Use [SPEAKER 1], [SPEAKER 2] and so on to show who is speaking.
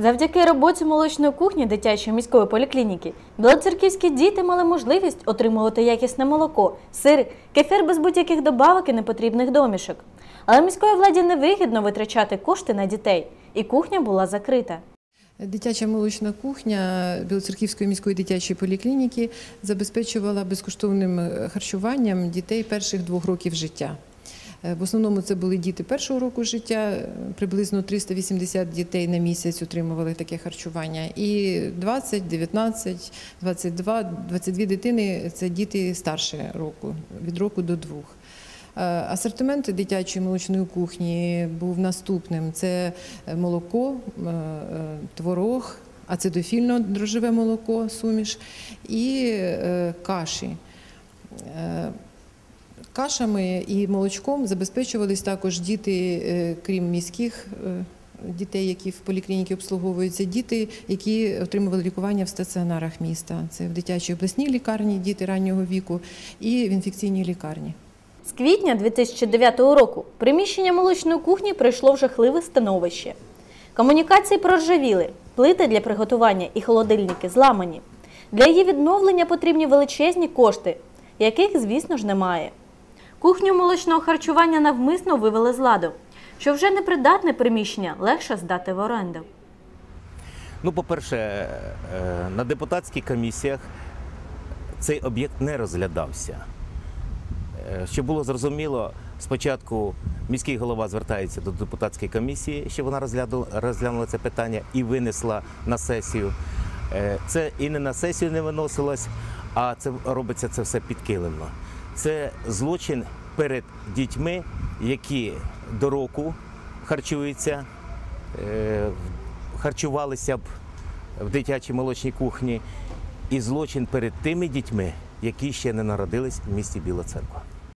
[SPEAKER 1] Завдяки роботі молочної кухні дитячої міської поліклініки білоцерківські діти мали можливість отримувати якісне молоко, сир, кефір без будь-яких добавок і непотрібних домішок. Але міської владі невигідно витрачати кошти на дітей, і кухня була закрита.
[SPEAKER 2] Дитяча молочна кухня Білоцерківської міської дитячої поліклініки забезпечувала безкоштовним харчуванням дітей перших двох років життя. Е, В основному це були діти першого року життя, е, приблизно 380 дітей на місяць отримували таке харчування. І 20, 19, 22, 22 дитини це діти старше року, від року до двох. Е, Асортимент дитячої молочної кухні був наступним: це молоко, творог, ацидофільно-дрожжеве молоко, суміш і каші. Кашами і молочком забезпечувались також діти, е, крім міських е, дітей, які в поліклініці обслуговуються, діти, які отримували лікування в стаціонарах міста. Це в дитячій обласній лікарні, діти раннього віку і в інфекційній лікарні.
[SPEAKER 1] З квітня 2009 року приміщення молочної кухні прийшло в жахливе становище. Комунікації проржавіли, плити для приготування і холодильники зламані. Для її відновлення потрібні величезні кошти, яких, звісно ж, немає. Кухню молочного харчування навмисно вивели з ладу, що вже непридатне приміщення легше здати в оренду.
[SPEAKER 3] Ну, по-перше, е, на депутатських комісіях цей об'єкт не розглядався. Е, Щоб було зрозуміло, спочатку міський голова звертається до депутатської комісії, щоб вона розглянула це питання і винесла на сесію. Е, Це і не на сесію не виносилось, а це робиться це все підкилимно. Це злочин перед дітьми, які до року харчуються е, харчувалися б в дитячій молочній кухні, і злочин перед тими дітьми, які ще не народились в місті Біла Церква.